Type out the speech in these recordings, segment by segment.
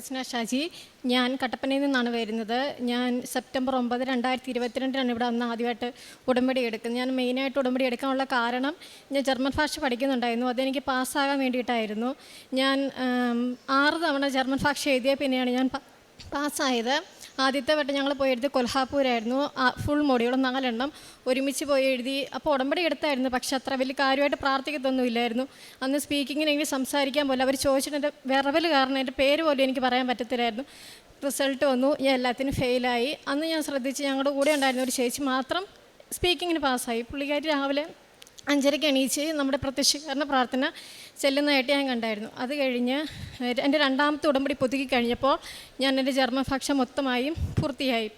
ജസ്ന ഷാജി ഞാൻ കട്ടപ്പനയിൽ നിന്നാണ് വരുന്നത്. ഞാൻ സെപ്റ്റംബർ ഒമ്പത് രണ്ടായിരത്തി ഇരുപത്തിരണ്ടിനാണ് ഇവിടെ അന്ന് ആദ്യമായിട്ട് ഉടമ്പടി എടുക്കുന്നത്. ഞാൻ മെയിനായിട്ട് ഉടമ്പടി എടുക്കാനുള്ള കാരണം ഞാൻ ജർമ്മൻ ഭാഷ പഠിക്കുന്നുണ്ടായിരുന്നു. അതെനിക്ക് പാസ്സാകാൻ വേണ്ടിയിട്ടായിരുന്നു. ഞാൻ ആറ് തവണ ജർമ്മൻ ഭാഷ എഴുതിയ പിന്നെയാണ് ഞാൻ പാസ്സായത്. ആദ്യത്തെ വട്ടം ഞങ്ങൾ പോയി എഴുതി കൊൽഹാപൂരായിരുന്നു. ഫുൾ മൊഡ്യൂൾ നാലെണ്ണം ഒരുമിച്ച് പോയി എഴുതി. അപ്പോൾ ഉടമ്പടി എടുത്തായിരുന്നു. പക്ഷെ അത്ര വലിയ കാര്യമായിട്ട് പ്രാർത്ഥിക്കത്തൊന്നും ഇല്ലായിരുന്നു അന്ന് സ്പീക്കിങ്ങിന് എനിക്ക് സംസാരിക്കാൻ പോലും അവർ ചോദിച്ചിട്ട് വിറവൽ കാരണം എന്റെ പേര് പോലും എനിക്ക് പറയാൻ പറ്റത്തില്ലായിരുന്നു. റിസൾട്ട് വന്നു. ഞാൻ എല്ലാത്തിനും ഫെയിലായി അന്ന് ഞാൻ ശ്രദ്ധിച്ച് ഞങ്ങളുടെ കൂടെ ഉണ്ടായിരുന്ന ഒരു ചേച്ചി മാത്രം സ്പീക്കിങ്ങിന് പാസ്സായി പുള്ളിക്കാരി രാവിലെ അഞ്ചരയ്ക്ക് എണീച്ച് നമ്മുടെ പ്രത്യക്ഷീകരണ പ്രാർത്ഥന ചെല്ലുന്നതായിട്ട് ഞാൻ കണ്ടായിരുന്നു. അത് കഴിഞ്ഞ് എന്റെ രണ്ടാമത്തെ ഉടമ്പടി പുതുക്കി കഴിഞ്ഞപ്പോൾ ഞാൻ എന്റെ ജർമ്മൻ ഭാഷ മൊത്തമായും പൂർത്തിയായി.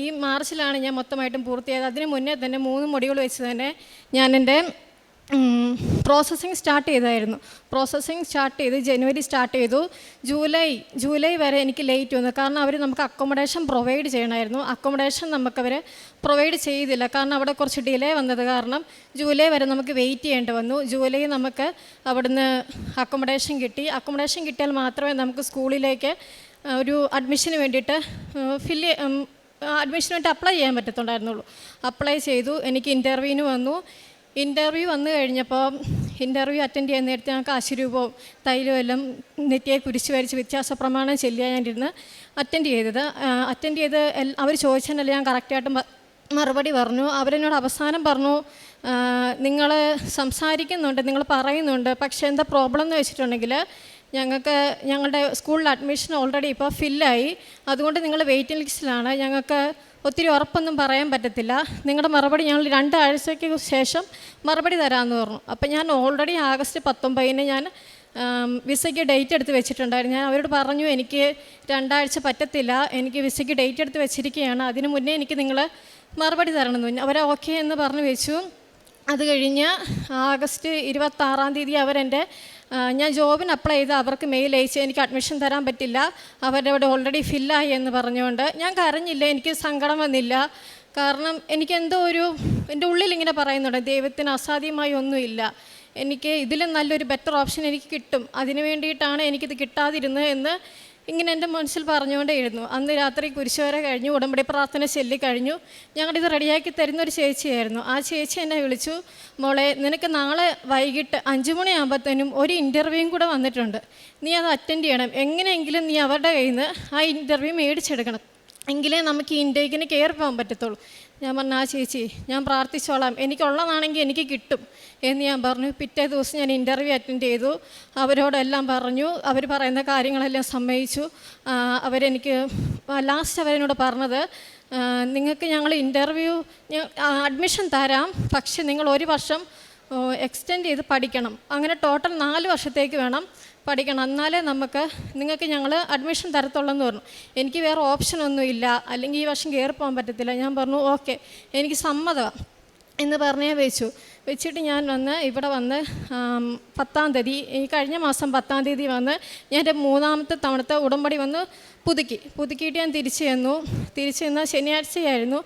ഈ മാർച്ചിലാണ് ഞാൻ മൊത്തമായിട്ടും പൂർത്തിയായത്. അതിന് മുന്നേ തന്നെ മൂന്ന് മുടികൾ വെച്ച് തന്നെ ഞാൻ എന്റെ പ്രോസസ്സിങ് സ്റ്റാർട്ട് ചെയ്തായിരുന്നു. പ്രോസസ്സിങ് സ്റ്റാർട്ട് ചെയ്ത് ജനുവരി സ്റ്റാർട്ട് ചെയ്തു. ജൂലൈ ജൂലൈ വരെ എനിക്ക് ലേറ്റ് വന്നു. കാരണം അവർ നമുക്ക് അക്കോമഡേഷൻ പ്രൊവൈഡ് ചെയ്യണമായിരുന്നു. അക്കോമഡേഷൻ നമുക്കവർ പ്രൊവൈഡ് ചെയ്തില്ല. കാരണം അവിടെ കുറച്ച് ഡിലേ വന്നത് കാരണം ജൂലൈ വരെ നമുക്ക് വെയിറ്റ് ചെയ്യേണ്ടി വന്നു. ജൂലൈ നമുക്ക് അവിടുന്ന് അക്കോമഡേഷൻ കിട്ടി. അക്കോമഡേഷൻ കിട്ടിയാൽ മാത്രമേ നമുക്ക് സ്കൂളിലേക്ക് ഒരു അഡ്മിഷന് വേണ്ടിയിട്ട് ഫില്ല് അഡ്മിഷന് വേണ്ടി അപ്ലൈ ചെയ്യാൻ പറ്റത്തുണ്ടായിരുന്നുള്ളൂ. അപ്ലൈ ചെയ്തു. എനിക്ക് ഇന്റർവ്യൂവിന് വന്നു. ഇന്റർവ്യൂ വന്നു കഴിഞ്ഞപ്പോൾ ഇന്റർവ്യൂ അറ്റൻഡ് ചെയ്യുന്ന നേരത്തെ ഞങ്ങൾക്ക് അശുരൂപവും തൈലവും എല്ലാം നെറ്റിയെ കുരിശ് വരച്ച് വ്യത്യാസ പ്രമാണം ഞാനിരുന്ന് അറ്റൻഡ് ചെയ്തത്. അറ്റൻഡ് ചെയ്ത് അവർ ചോദിച്ചതിനല്ല ഞാൻ കറക്റ്റായിട്ട് മറുപടി പറഞ്ഞു. അവരെന്നോട് അവസാനം പറഞ്ഞു നിങ്ങൾ സംസാരിക്കുന്നുണ്ട് നിങ്ങൾ പറയുന്നുണ്ട് പക്ഷേ എന്താ പ്രോബ്ലം എന്ന് വെച്ചിട്ടുണ്ടെങ്കിൽ ഞങ്ങൾക്ക് ഞങ്ങളുടെ സ്കൂളിൽ അഡ്മിഷൻ ഓൾറെഡി ഇപ്പോൾ ഫില്ലായി അതുകൊണ്ട് നിങ്ങൾ വെയിറ്റിംഗ് ലിസ്റ്റിലാണ് ഞങ്ങൾക്ക് ഒത്തിരി ഉറപ്പൊന്നും പറയാൻ പറ്റത്തില്ല. നിങ്ങളുടെ മറുപടി ഞങ്ങൾ രണ്ടാഴ്ചയ്ക്ക് ശേഷം മറുപടി തരാമെന്ന് പറഞ്ഞു. അപ്പം ഞാൻ ഓൾറെഡി ആഗസ്റ്റ് പത്തൊമ്പതിന് ഞാൻ വിസയ്ക്ക് ഡേറ്റ് എടുത്ത് വെച്ചിട്ടുണ്ടായിരുന്നു. ഞാൻ അവരോട് പറഞ്ഞു എനിക്ക് രണ്ടാഴ്ച പറ്റത്തില്ല. എനിക്ക് വിസയ്ക്ക് ഡേറ്റ് എടുത്ത് വെച്ചിരിക്കുകയാണ്. അതിന് മുന്നേ എനിക്ക് നിങ്ങൾ മറുപടി തരണമെന്ന് പറഞ്ഞു. അവർ ഓക്കെ എന്ന് പറഞ്ഞു വെച്ചു. അത് കഴിഞ്ഞ് ആഗസ്റ്റ് ഇരുപത്താറാം തീയതി അവരെന്റെ ഞാൻ ജോബിന് അപ്ലൈ ചെയ്ത് അവർക്ക് മെയിൽ അയച്ച് എനിക്ക് അഡ്മിഷൻ തരാൻ പറ്റില്ല. അവരുടെ അവിടെ ഓൾറെഡി ഫില്ലായി എന്ന് പറഞ്ഞുകൊണ്ട് ഞാൻ കരഞ്ഞില്ല എനിക്ക് സങ്കടം വന്നില്ല. കാരണം എനിക്ക് എന്തോ ഒരു എന്റെ ഉള്ളിൽ ഇങ്ങനെ പറയുന്നുണ്ട് ദൈവത്തിന് അസാധ്യമായി ഒന്നുമില്ല. എനിക്ക് ഇതിലും നല്ലൊരു ബെറ്റർ ഓപ്ഷൻ എനിക്ക് കിട്ടും. അതിനു വേണ്ടിയിട്ടാണ് എനിക്കിത് കിട്ടാതിരുന്നത് എന്ന് ഇങ്ങനെ എന്റെ മനസ്സിൽ പറഞ്ഞുകൊണ്ടേയിരുന്നു. അന്ന് രാത്രി കുരിശുവര കഴിഞ്ഞു ഉടമ്പടി പ്രാർത്ഥന ചൊല്ലി കഴിഞ്ഞു. ഞങ്ങളിത് റെഡിയാക്കി തരുന്ന ഒരു ചേച്ചിയായിരുന്നു. ആ ചേച്ചി എന്നെ വിളിച്ചു മോളെ നിനക്ക് നാളെ വൈകിട്ട് അഞ്ച് മണിയാകുമ്പോഴത്തേനും ഒരു ഇന്റർവ്യൂവും കൂടെ വന്നിട്ടുണ്ട്. നീ അത് അറ്റൻഡ് ചെയ്യണം. എങ്ങനെയെങ്കിലും നീ അവരുടെ കയ്യിൽ നിന്ന് ആ ഇന്റർവ്യൂ മേടിച്ചെടുക്കണം. എങ്കിലേ നമുക്ക് ഈ ഇൻടേക്കിന് കയറി പോകാൻ പറ്റത്തുള്ളൂ. ഞാൻ പറഞ്ഞു ആ ചേച്ചി ഞാൻ പ്രാർത്ഥിച്ചോളാം. എനിക്കുള്ളതാണെങ്കിൽ എനിക്ക് കിട്ടും. എന്ന് ഞാൻ പറഞ്ഞു. പിറ്റേ ദിവസം ഞാൻ ഇന്റർവ്യൂ അറ്റൻഡ് ചെയ്തു. അവരോടെല്ലാം പറഞ്ഞു. അവർ പറയുന്ന കാര്യങ്ങളെല്ലാം സമ്മതിച്ചു. അവരെനിക്ക് ലാസ്റ്റ് അവരെന്നോട് പറഞ്ഞത് നിങ്ങൾക്ക് ഞങ്ങൾ ഇന്റർവ്യൂ അഡ്മിഷൻ തരാം. പക്ഷെ നിങ്ങൾ ഒരു വർഷം എക്സ്റ്റെൻഡ് ചെയ്ത് പഠിക്കണം. അങ്ങനെ ടോട്ടൽ നാല് വർഷത്തേക്ക് വേണം. പഠിക്കണം. എന്നാലേ നമുക്ക് നിങ്ങൾക്ക് ഞങ്ങൾ അഡ്മിഷൻ തരത്തുള്ളെന്ന് പറഞ്ഞു. എനിക്ക് വേറെ ഓപ്ഷനൊന്നും ഇല്ല. അല്ലെങ്കിൽ ഈ വർഷം കയറി പോകാൻ പറ്റത്തില്ല. ഞാൻ പറഞ്ഞു ഓക്കെ എനിക്ക് സമ്മതമാണ് എന്ന് പറഞ്ഞേ വെച്ചു. വെച്ചിട്ട് ഞാൻ വന്ന് ഇവിടെ വന്ന് പത്താം തീയതി ഈ കഴിഞ്ഞ മാസം പത്താം തീയതി വന്ന് ഞാൻ എന്റെ മൂന്നാമത്തെ തവണത്തെ ഉടമ്പടി വന്ന് പുതുക്കി. പുതുക്കിയിട്ട് ഞാൻ തിരിച്ചു ചെന്നു. തിരിച്ചു ചെന്ന ശനിയാഴ്ചയായിരുന്നു.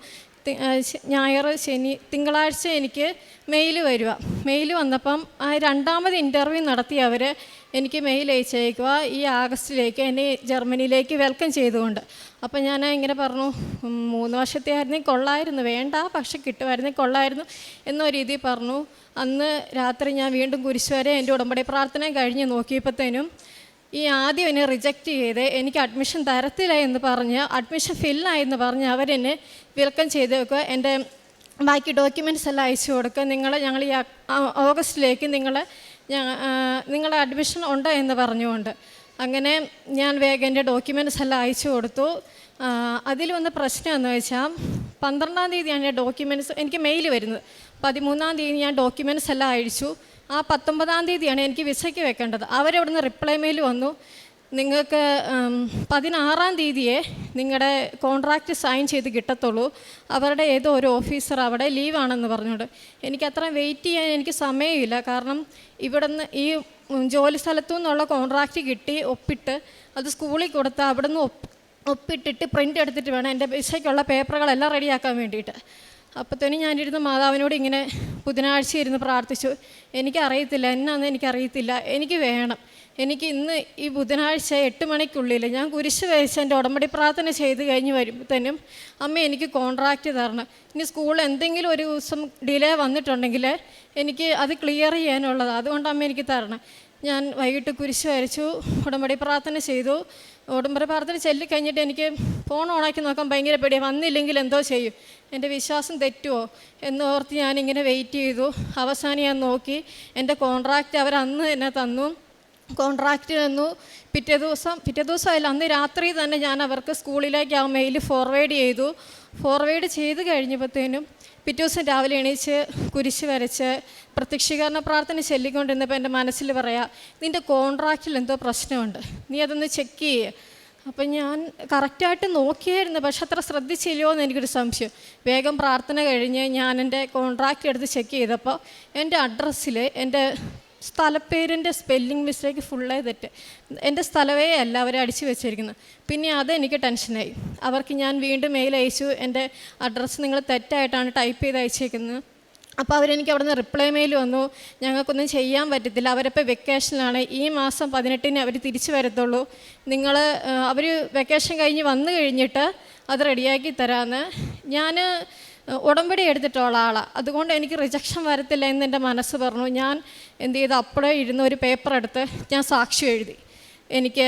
ഞായർ ശനി തിങ്കളാഴ്ച എനിക്ക് മെയിൽ വരിക മെയിൽ വന്നപ്പം ആ രണ്ടാമത് ഇന്റർവ്യൂ നടത്തി അവർ എനിക്ക് മെയിൽ അയച്ചേക്കുക ഈ ആഗസ്റ്റിലേക്ക് എന്നെ ജർമ്മനിയിലേക്ക് വെൽക്കം ചെയ്തുകൊണ്ട്. അപ്പം ഞാൻ ഇങ്ങനെ പറഞ്ഞു മൂന്ന് വർഷത്തെ ആയിരുന്നെങ്കിൽ കൊള്ളായിരുന്നു. വേണ്ട പക്ഷെ കിട്ടുമായിരുന്നെങ്കിൽ കൊള്ളായിരുന്നു എന്ന രീതിയിൽ പറഞ്ഞു. അന്ന് രാത്രി ഞാൻ വീണ്ടും കുരിശുവരെ എന്റെ ഉടമ്പടി പ്രാർത്ഥന കഴിഞ്ഞ് നോക്കിയപ്പോഴത്തേനും ഈ ആദ്യം എന്നെ റിജക്റ്റ് ചെയ്ത് എനിക്ക് അഡ്മിഷൻ തരത്തില്ല എന്ന് പറഞ്ഞ് അഡ്മിഷൻ ഫില്ലായി എന്ന് പറഞ്ഞ് അവരെന്നെ വെൽക്കം ചെയ്ത് വെക്കുക. എന്റെ ബാക്കി ഡോക്യുമെന്റ്സ് എല്ലാം അയച്ചു കൊടുക്കുക. നിങ്ങൾ ഞങ്ങൾ ഈ ഓഗസ്റ്റിലേക്ക് നിങ്ങൾ നിങ്ങളുടെ അഡ്മിഷൻ ഉണ്ട് എന്ന് പറഞ്ഞുകൊണ്ട്. അങ്ങനെ ഞാൻ വേഗം എന്റെ ഡോക്യുമെന്റ്സ് എല്ലാം അയച്ചു കൊടുത്തു. അതിൽ വന്ന പ്രശ്നം എന്ന് വെച്ചാൽ പന്ത്രണ്ടാം തീയതിയാണ് ഞാൻ ഡോക്യുമെന്റ്സ് എനിക്ക് മെയിൽ വരുന്നത്. പതിമൂന്നാം തീയതി ഞാൻ ഡോക്യുമെന്റ്സ് എല്ലാം അയച്ചു. ആ പത്തൊമ്പതാം തീയതിയാണ് എനിക്ക് വിസയ്ക്ക് വെക്കേണ്ടത്. അവരവിടുന്ന് റിപ്ലൈ മെയിൽ വന്നു. നിങ്ങൾക്ക് പതിനാറാം തീയതിയെ നിങ്ങളുടെ കോൺട്രാക്റ്റ് സൈൻ ചെയ്ത് കിട്ടത്തുള്ളൂ. അവരുടെ ഏതോ ഒരു ഓഫീസർ അവിടെ ലീവാണെന്ന് പറഞ്ഞോട് എനിക്ക് അത്ര വെയിറ്റ് ചെയ്യാൻ എനിക്ക് സമയമില്ല. കാരണം ഇവിടുന്ന് ഈ ജോലി സ്ഥലത്തു നിന്നുള്ള കോൺട്രാക്റ്റ് കിട്ടി ഒപ്പിട്ട് അത് സ്കൂളിൽ കൊടുത്ത് അവിടുന്ന് ഒപ്പ് ഒപ്പിട്ടിട്ട് പ്രിന്റ് എടുത്തിട്ട് വേണം എന്റെ പൈസയ്ക്കുള്ള പേപ്പറുകളെല്ലാം റെഡിയാക്കാൻ വേണ്ടിയിട്ട്. അപ്പോഴത്തേനും ഞാനിരുന്ന് മാതാവിനോട് ഇങ്ങനെ ബുധനാഴ്ച ഇരുന്ന് പ്രാർത്ഥിച്ചു. എനിക്കറിയത്തില്ല എന്നാന്ന് എനിക്കറിയത്തില്ല. എനിക്ക് വേണം. എനിക്ക് ഇന്ന് ഈ ബുധനാഴ്ച എട്ട് മണിക്കുള്ളിൽ ഞാൻ കുരിശ് വരച്ച് എന്റെ ഉടമ്പടി പ്രാർത്ഥന ചെയ്ത് കഴിഞ്ഞ് വരുമ്പോഴത്തേനും അമ്മ എനിക്ക് കോൺട്രാക്റ്റ് തരണം. ഇനി സ്കൂളിൽ എന്തെങ്കിലും ഒരു ദിവസം ഡിലേ വന്നിട്ടുണ്ടെങ്കിൽ എനിക്ക് അത് ക്ലിയർ ചെയ്യാനുള്ളത്. അതുകൊണ്ട് അമ്മ എനിക്ക് തരണം. ഞാൻ വൈകിട്ട് കുരിശ് വരച്ചു ഉടമ്പടി പ്രാർത്ഥന ചെയ്തു. ഉടമ്പടി പ്രാർത്ഥന ചെല്ലിക്കഴിഞ്ഞിട്ട് എനിക്ക് ഫോൺ ഓണാക്കി നോക്കാൻ ഭയങ്കര പേടിയാണ് വന്നില്ലെങ്കിൽ എന്തോ ചെയ്യും? എന്റെ വിശ്വാസം തെറ്റുമോ എന്നോർത്ത് ഞാനിങ്ങനെ വെയിറ്റ് ചെയ്തു. അവസാനം ഞാൻ നോക്കി എന്റെ കോൺട്രാക്റ്റ് അവർ അന്ന് തന്നെ തന്നു. കോൺട്രാക്റ്റ് തന്നു. പിറ്റേ ദിവസം പിറ്റേ ദിവസമല്ല അന്ന് രാത്രി തന്നെ ഞാൻ അവർക്ക് സ്കൂളിലേക്ക് ആ മെയിൽ ഫോർവേഡ് ചെയ്തു. ഫോർവേഡ് ചെയ്ത് കഴിഞ്ഞപ്പോഴത്തേനും പിറ്റേ ദിവസം രാവിലെ എണീച്ച് കുരിശ് വരച്ച് പ്രത്യക്ഷീകരണ പ്രാർത്ഥന ചൊല്ലിക്കൊണ്ടിരുന്നപ്പോൾ എന്റെ മനസ്സിൽ പറയാ നിന്റെ കോൺട്രാക്റ്റിൽ എന്തോ പ്രശ്നമുണ്ട്. നീ അതൊന്ന് ചെക്ക് ചെയ്യേ. അപ്പം ഞാൻ കറക്റ്റായിട്ട് നോക്കിയായിരുന്നു പക്ഷെ അത്ര ശ്രദ്ധിച്ചില്ലയോ എന്ന് എനിക്കൊരു സംശയം. വേഗം പ്രാർത്ഥന കഴിഞ്ഞ് ഞാൻ എന്റെ കോൺട്രാക്റ്റ് എടുത്ത് ചെക്ക് ചെയ്തപ്പോൾ എന്റെ അഡ്രസ്സിൽ എന്റെ സ്ഥലപ്പേരിന്റെ സ്പെല്ലിംഗ് മിസ്റ്റേക്ക് ഫുള്ളേ തെറ്റ്. എന്റെ സ്ഥലമേ അല്ല അവർ അടിച്ചു വെച്ചിരിക്കുന്നത്. പിന്നെ അതെനിക്ക് ടെൻഷനായി അവർക്ക് ഞാൻ വീണ്ടും മെയിൽ അയച്ചു. എന്റെ അഡ്രസ്സ് നിങ്ങൾ തെറ്റായിട്ടാണ് ടൈപ്പ് ചെയ്ത് അയച്ചേക്കുന്നത്. അപ്പോൾ അവരെനിക്ക് അവിടെ നിന്ന് റിപ്ലൈ മെയിൽ വന്നു. ഞങ്ങൾക്കൊന്നും ചെയ്യാൻ പറ്റത്തില്ല. അവരിപ്പോൾ വെക്കേഷനിലാണ് ഈ മാസം പതിനെട്ടിന് അവർ തിരിച്ചു വരത്തുള്ളൂ. നിങ്ങൾ അവർ വെക്കേഷൻ കഴിഞ്ഞ് വന്നു കഴിഞ്ഞിട്ട് അത് റെഡിയാക്കി തരാമെന്ന് ഞാൻ ഉടമ്പടി എടുത്തിട്ടുള്ള ആളാണ് അതുകൊണ്ട് എനിക്ക് റിജക്ഷൻ വരത്തില്ല എന്ന് എന്റെ മനസ്സ് പറഞ്ഞു. ഞാൻ എന്ത് ചെയ്തു? അപ്പോഴേ ഇരുന്ന് ഒരു പേപ്പർ എടുത്ത് ഞാൻ സാക്ഷി എഴുതി. എനിക്ക്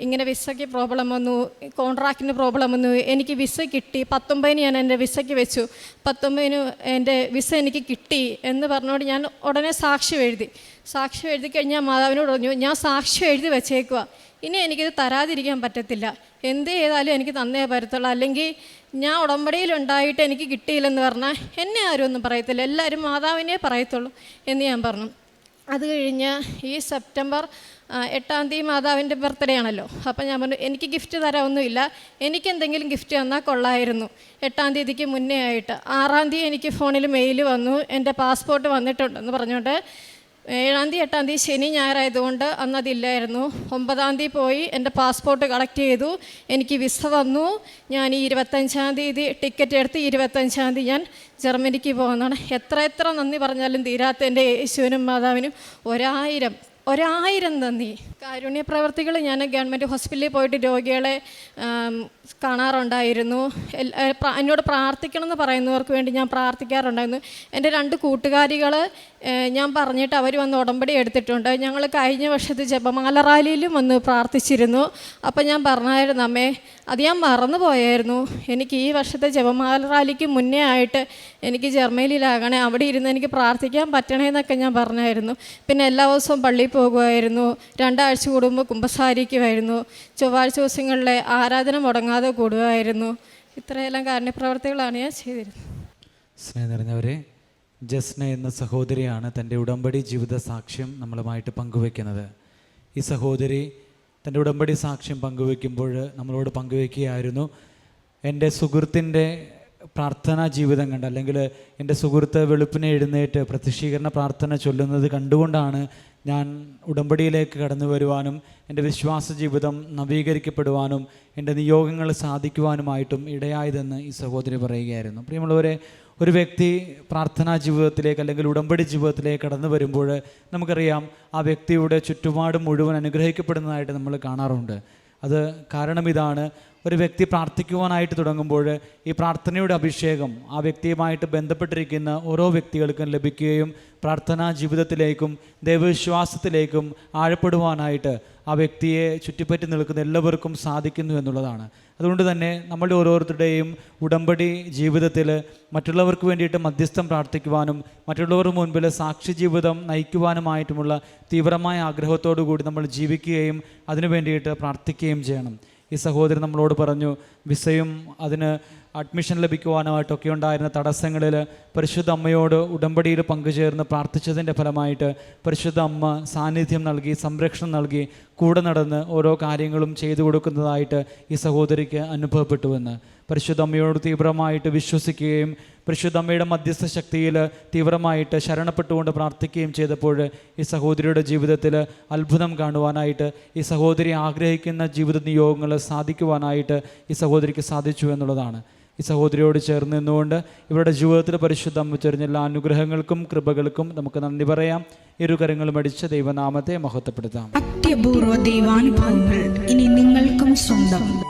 ഇങ്ങനെ വിസയ്ക്ക് പ്രോബ്ലം വന്നു കോൺട്രാക്റ്റിന് പ്രോബ്ലം വന്നു. എനിക്ക് വിസ കിട്ടി. പത്തൊമ്പതിന് ഞാൻ എന്റെ വിസയ്ക്ക് വെച്ചു. പത്തൊമ്പതിന് എന്റെ വിസ എനിക്ക് കിട്ടി എന്ന് പറഞ്ഞുകൊണ്ട് ഞാൻ ഉടനെ സാക്ഷി എഴുതി. സാക്ഷി എഴുതി കഴിഞ്ഞാൽ മാതാവിനോട് പറഞ്ഞു ഞാൻ സാക്ഷി എഴുതി വെച്ചേക്കുക ഇനി എനിക്കിത് തരാതിരിക്കാൻ പറ്റത്തില്ല. എന്ത് ചെയ്താലും എനിക്ക് തന്നേ പറ്റത്തുള്ളൂ. അല്ലെങ്കിൽ ഞാൻ ഉടമ്പടിയിൽ ഉണ്ടായിട്ട് എനിക്ക് കിട്ടിയില്ലെന്ന് പറഞ്ഞാൽ എന്നെ ആരും ഒന്നും പറയത്തില്ല. എല്ലാവരും മാതാവിനെ പറയത്തുള്ളൂ എന്ന് ഞാൻ പറഞ്ഞു. അത് കഴിഞ്ഞ് ഈ സെപ്റ്റംബർ എട്ടാം തീയതി മാതാവിന്റെ ബർത്ത്ഡേ ആണല്ലോ. അപ്പം ഞാൻ പറഞ്ഞു എനിക്ക് ഗിഫ്റ്റ് തരാമൊന്നുമില്ല. എനിക്ക് എന്തെങ്കിലും ഗിഫ്റ്റ് തന്നാൽ കൊള്ളായിരുന്നു. എട്ടാം തീയതിക്ക് മുന്നേ ആയിട്ട് ആറാം തീയതി എനിക്ക് ഫോണിൽ മെയിൽ വന്നു. എന്റെ പാസ്പോർട്ട് വന്നിട്ടുണ്ടെന്ന് പറഞ്ഞുകൊണ്ട് ഏഴാം തീയതി എട്ടാം തീയതി ശനി ഞായറായതുകൊണ്ട് അന്ന് അതില്ലായിരുന്നു ഒമ്പതാം തീയതി പോയി എന്റെ പാസ്പോർട്ട് കളക്ട് ചെയ്തു. എനിക്ക് വിസ വന്നു ഞാൻ ഈ ഇരുപത്തഞ്ചാം തീയതി ടിക്കറ്റ് എടുത്ത് ഇരുപത്തഞ്ചാം തീയതി ഞാൻ ജർമ്മനിക്ക് പോകുന്നതാണ്. എത്ര എത്ര നന്ദി പറഞ്ഞാലും തീരാത്ത എന്റെ യേശുവിനും മാതാവിനും ഒരായിരം ഒരായിരം നന്ദി. കാരുണ്യ പ്രവർത്തികൾ ഞാൻ ഗവൺമെന്റ് ഹോസ്പിറ്റലിൽ പോയിട്ട് രോഗികളെ കാണാറുണ്ടായിരുന്നു. എന്നോട് പ്രാർത്ഥിക്കണം എന്ന് പറയുന്നവർക്ക് വേണ്ടി ഞാൻ പ്രാർത്ഥിക്കാറുണ്ടായിരുന്നു. എന്റെ രണ്ട് കൂട്ടുകാരികൾ ഞാൻ പറഞ്ഞിട്ട് അവർ വന്ന് ഉടമ്പടി എടുത്തിട്ടുണ്ട്. ഞങ്ങൾ കഴിഞ്ഞ വർഷത്തെ ജപമാല റാലിയിലും വന്ന് പ്രാർത്ഥിച്ചിരുന്നു. അപ്പം ഞാൻ പറഞ്ഞായിരുന്നു അമ്മേ അത് ഞാൻ മറന്നു പോയായിരുന്നു. എനിക്ക് ഈ വർഷത്തെ ജപമാല റാലിക്ക് മുന്നേ ആയിട്ട് എനിക്ക് ജർമ്മനിയിലാകണേ അവിടെ ഇരുന്ന് എനിക്ക് പ്രാർത്ഥിക്കാൻ പറ്റണേ എന്നൊക്കെ ഞാൻ പറഞ്ഞായിരുന്നു. പിന്നെ എല്ലാ ദിവസവും പള്ളിയിൽ പോകുമായിരുന്നു. രണ്ടാഴ്ച കൂടുമ്പോൾ കുമ്പസാരിക്കുമായിരുന്നു. ചൊവ്വാഴ്ച ദിവസങ്ങളിലെ ആരാധന മുടങ്ങാതെ കൂടുമായിരുന്നു. ഇത്രയെല്ലാം കാരുണ്യപ്രവർത്തികളാണ് ഞാൻ ചെയ്തിരുന്നത്. സ്നേഹം നിറഞ്ഞവരെ ജസ്ന എന്ന സഹോദരിയാണ് തന്റെ ഉടമ്പടി ജീവിത സാക്ഷ്യം നമ്മളുമായിട്ട് പങ്കുവെക്കുന്നത്. ഈ സഹോദരി തന്റെ ഉടമ്പടി സാക്ഷ്യം പങ്കുവെക്കുമ്പോൾ നമ്മളോട് പങ്കുവെക്കുകയായിരുന്നു എന്റെ സുഹൃത്തിന്റെ പ്രാർത്ഥനാ ജീവിതം കണ്ട് അല്ലെങ്കിൽ എന്റെ സുഹൃത്ത് വെളുപ്പിനെ എഴുന്നേറ്റ് പ്രത്യക്ഷീകരണ പ്രാർത്ഥന ചൊല്ലുന്നത് കണ്ടുകൊണ്ടാണ് ഞാൻ ഉടമ്പടിയിലേക്ക് കടന്നു വരുവാനും എന്റെ വിശ്വാസ ജീവിതം നവീകരിക്കപ്പെടുവാനും എന്റെ നിയോഗങ്ങൾ സാധിക്കുവാനുമായിട്ടും ഇടയായതെന്ന് ഈ സഹോദരി പറയുകയായിരുന്നു. പ്രിയമുള്ളവരെ ഒരു വ്യക്തി പ്രാർത്ഥനാ ജീവിതത്തിലേക്ക് അല്ലെങ്കിൽ ഉടമ്പടി ജീവിതത്തിലേക്ക് കടന്നു വരുമ്പോൾ നമുക്കറിയാം ആ വ്യക്തിയുടെ ചുറ്റുപാട് മുഴുവൻ അനുഗ്രഹിക്കപ്പെടുന്നതായിട്ട് നമ്മൾ കാണാറുണ്ട്. അത് കാരണം ഇതാണ് ഒരു വ്യക്തി പ്രാർത്ഥിക്കുവാനായിട്ട് തുടങ്ങുമ്പോൾ ഈ പ്രാർത്ഥനയുടെ അഭിഷേകം ആ വ്യക്തിയുമായിട്ട് ബന്ധപ്പെട്ടിരിക്കുന്ന ഓരോ വ്യക്തികൾക്കും ലഭിക്കുകയും പ്രാർത്ഥനാ ജീവിതത്തിലേക്കും ദൈവവിശ്വാസത്തിലേക്കും ആഴപ്പെടുവാനായിട്ട് ആ വ്യക്തിയെ ചുറ്റിപ്പറ്റി നിൽക്കുന്ന എല്ലാവർക്കും സാധിക്കുന്നു എന്നുള്ളതാണ്. അതുകൊണ്ട് തന്നെ നമ്മളുടെ ഓരോരുത്തരുടെയും ഉടമ്പടി ജീവിതത്തിൽ മറ്റുള്ളവർക്ക് വേണ്ടിയിട്ട് മധ്യസ്ഥം പ്രാർത്ഥിക്കുവാനും മറ്റുള്ളവർക്ക് മുൻപിൽ സാക്ഷി ജീവിതം നയിക്കുവാനുമായിട്ടുമുള്ള തീവ്രമായ ആഗ്രഹത്തോടു കൂടി നമ്മൾ ജീവിക്കുകയും അതിനു വേണ്ടിയിട്ട് പ്രാർത്ഥിക്കുകയും ചെയ്യണം. ഈ സഹോദരൻ നമ്മളോട് പറഞ്ഞു വിസയും അതിന് അഡ്മിഷൻ ലഭിക്കുവാനുമായിട്ടൊക്കെ ഉണ്ടായിരുന്ന തടസ്സങ്ങളിൽ പരിശുദ്ധ അമ്മയോട് ഉടമ്പടിയിൽ പങ്കുചേർന്ന് പ്രാർത്ഥിച്ചതിന്റെ ഫലമായിട്ട് പരിശുദ്ധ അമ്മ സാന്നിധ്യം നൽകി സംരക്ഷണം നൽകി കൂടെ നടന്ന് ഓരോ കാര്യങ്ങളും ചെയ്തു കൊടുക്കുന്നതായിട്ട് ഈ സഹോദരിക്ക് അനുഭവപ്പെട്ടുവെന്ന്. പരിശുദ്ധ അമ്മയോട് തീവ്രമായിട്ട് വിശ്വസിക്കുകയും പരിശുദ്ധ അമ്മയുടെ മധ്യസ്ഥ ശക്തിയിൽ തീവ്രമായിട്ട് ശരണപ്പെട്ടുകൊണ്ട് പ്രാർത്ഥിക്കുകയും ചെയ്തപ്പോൾ ഈ സഹോദരിയുടെ ജീവിതത്തിൽ അത്ഭുതം കാണുവാനായിട്ട് ഈ സഹോദരി ആഗ്രഹിക്കുന്ന ജീവിത നിയോഗങ്ങൾ സാധിക്കുവാനായിട്ട് ഈ സഹോദരിക്ക് സാധിച്ചു എന്നുള്ളതാണ്. ഈ സഹോദരിയോട് ചേർന്ന് നിന്നുകൊണ്ട് ഇവരുടെ ജീവിതത്തിൽ പരിശുദ്ധം ചൊരിഞ്ഞ എല്ലാ അനുഗ്രഹങ്ങൾക്കും കൃപകൾക്കും നമുക്ക് നന്ദി പറയാം. ഇരു കരങ്ങളും അടിച്ച് ദൈവനാമത്തെ മഹത്വപ്പെടുത്താം. അത്യപൂർവ ദൈവാനുഭവങ്ങൾ ഇനി നിങ്ങൾക്കും സ്വന്തം.